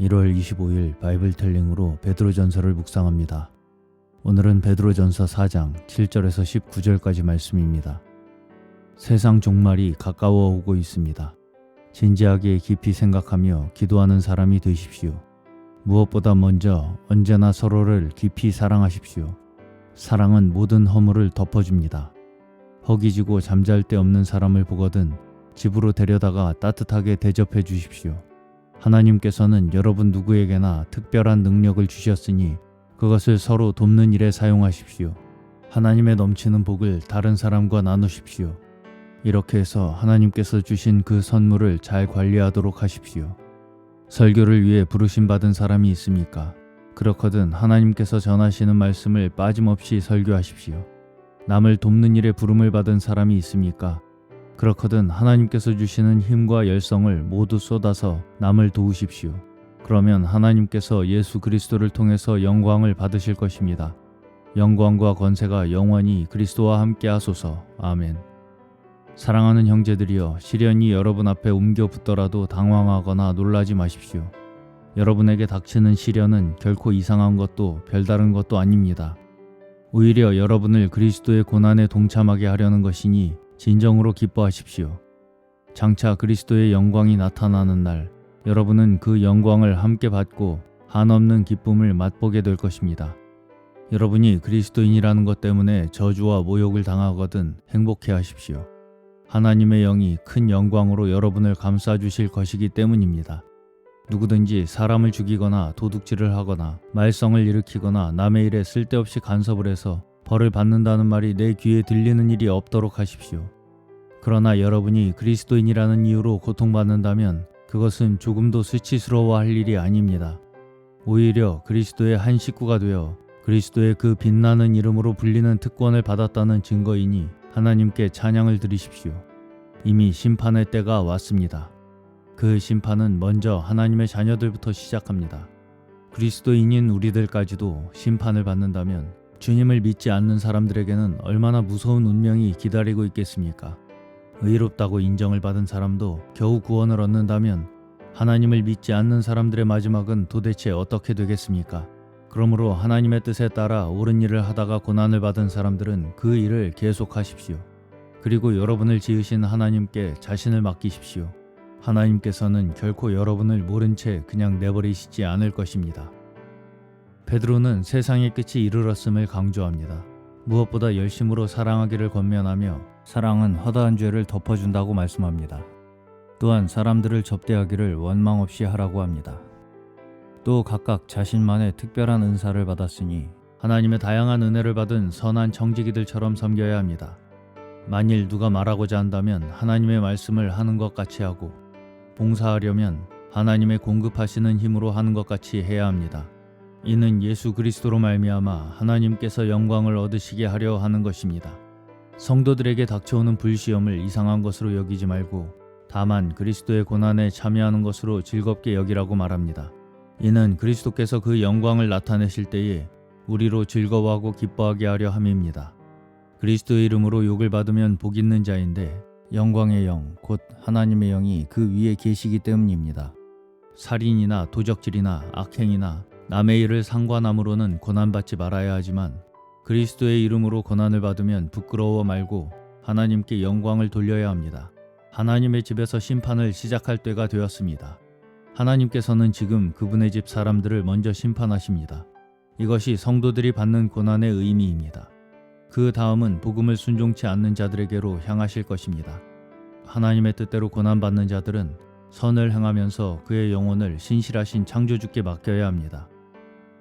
1월 25일 바이블 텔링으로 베드로전서를 묵상합니다. 오늘은 베드로전서 4장 7절에서 19절까지 말씀입니다. 세상 종말이 가까워 오고 있습니다. 진지하게 깊이 생각하며 기도하는 사람이 되십시오. 무엇보다 먼저 언제나 서로를 깊이 사랑하십시오. 사랑은 모든 허물을 덮어줍니다. 허기지고 잠잘 데 없는 사람을 보거든 집으로 데려다가 따뜻하게 대접해 주십시오. 하나님께서는 여러분 누구에게나 특별한 능력을 주셨으니 그것을 서로 돕는 일에 사용하십시오. 하나님의 넘치는 복을 다른 사람과 나누십시오. 이렇게 해서 하나님께서 주신 그 선물을 잘 관리하도록 하십시오. 설교를 위해 부르심 받은 사람이 있습니까? 그렇거든 하나님께서 전하시는 말씀을 빠짐없이 설교하십시오. 남을 돕는 일에 부름을 받은 사람이 있습니까? 그렇거든 하나님께서 주시는 힘과 열성을 모두 쏟아서 남을 도우십시오. 그러면 하나님께서 예수 그리스도를 통해서 영광을 받으실 것입니다. 영광과 권세가 영원히 그리스도와 함께 하소서. 아멘. 사랑하는 형제들이여 시련이 여러분 앞에 옮겨 붙더라도 당황하거나 놀라지 마십시오. 여러분에게 닥치는 시련은 결코 이상한 것도 별다른 것도 아닙니다. 오히려 여러분을 그리스도의 고난에 동참하게 하려는 것이니 진정으로 기뻐하십시오. 장차 그리스도의 영광이 나타나는 날, 여러분은 그 영광을 함께 받고 한없는 기쁨을 맛보게 될 것입니다. 여러분이 그리스도인이라는 것 때문에 저주와 모욕을 당하거든 행복해 하십시오. 하나님의 영이 큰 영광으로 여러분을 감싸 주실 것이기 때문입니다. 누구든지 사람을 죽이거나 도둑질을 하거나 말썽을 일으키거나 남의 일에 쓸데없이 간섭을 해서 벌을 받는다는 말이 내 귀에 들리는 일이 없도록 하십시오. 그러나 여러분이 그리스도인이라는 이유로 고통받는다면 그것은 조금도 수치스러워할 일이 아닙니다. 오히려 그리스도의 한 식구가 되어 그리스도의 그 빛나는 이름으로 불리는 특권을 받았다는 증거이니 하나님께 찬양을 드리십시오. 이미 심판의 때가 왔습니다. 그 심판은 먼저 하나님의 자녀들부터 시작합니다. 그리스도인인 우리들까지도 심판을 받는다면 주님을 믿지 않는 사람들에게는 얼마나 무서운 운명이 기다리고 있겠습니까? 의롭다고 인정을 받은 사람도 겨우 구원을 얻는다면 하나님을 믿지 않는 사람들의 마지막은 도대체 어떻게 되겠습니까? 그러므로 하나님의 뜻에 따라 옳은 일을 하다가 고난을 받은 사람들은 그 일을 계속하십시오. 그리고 여러분을 지으신 하나님께 자신을 맡기십시오. 하나님께서는 결코 여러분을 모른 채 그냥 내버리시지 않을 것입니다. 베드로는 세상의 끝이 이르렀음을 강조합니다. 무엇보다 열심으로 사랑하기를 권면하며 사랑은 허다한 죄를 덮어준다고 말씀합니다. 또한 사람들을 접대하기를 원망 없이 하라고 합니다. 또 각각 자신만의 특별한 은사를 받았으니 하나님의 다양한 은혜를 받은 선한 정직이들처럼 섬겨야 합니다. 만일 누가 말하고자 한다면 하나님의 말씀을 하는 것 같이 하고 봉사하려면 하나님의 공급하시는 힘으로 하는 것 같이 해야 합니다. 이는 예수 그리스도로 말미암아 하나님께서 영광을 얻으시게 하려 하는 것입니다. 성도들에게 닥쳐오는 불시험을 이상한 것으로 여기지 말고 다만 그리스도의 고난에 참여하는 것으로 즐겁게 여기라고 말합니다. 이는 그리스도께서 그 영광을 나타내실 때에 우리로 즐거워하고 기뻐하게 하려 함입니다. 그리스도의 이름으로 욕을 받으면 복 있는 자인데 영광의 영, 곧 하나님의 영이 그 위에 계시기 때문입니다. 살인이나 도적질이나 악행이나 남의 일을 상관함으로는 고난받지 말아야 하지만 그리스도의 이름으로 고난을 받으면 부끄러워 말고 하나님께 영광을 돌려야 합니다. 하나님의 집에서 심판을 시작할 때가 되었습니다. 하나님께서는 지금 그분의 집 사람들을 먼저 심판하십니다. 이것이 성도들이 받는 고난의 의미입니다. 그 다음은 복음을 순종치 않는 자들에게로 향하실 것입니다. 하나님의 뜻대로 고난받는 자들은 선을 행하면서 그의 영혼을 신실하신 창조주께 맡겨야 합니다.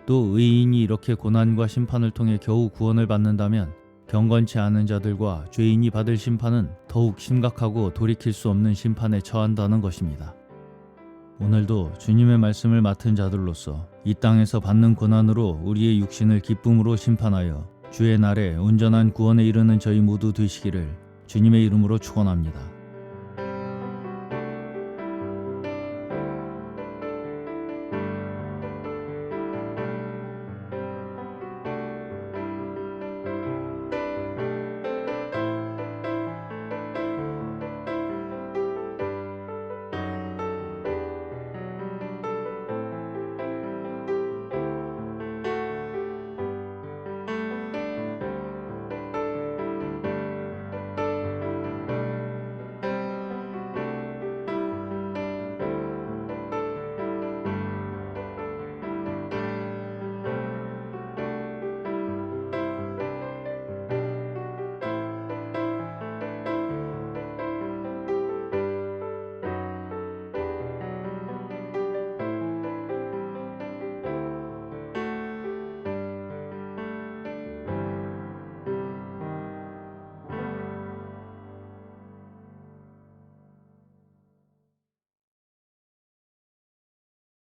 또 의인이 이렇게 고난과 심판을 통해 겨우 구원을 받는다면 경건치 않은 자들과 죄인이 받을 심판은 더욱 심각하고 돌이킬 수 없는 심판에 처한다는 것입니다. 오늘도 주님의 말씀을 맡은 자들로서 이 땅에서 받는 고난으로 우리의 육신을 기쁨으로 심판하여 주의 날에 온전한 구원에 이르는 저희 모두 되시기를 주님의 이름으로 축원합니다.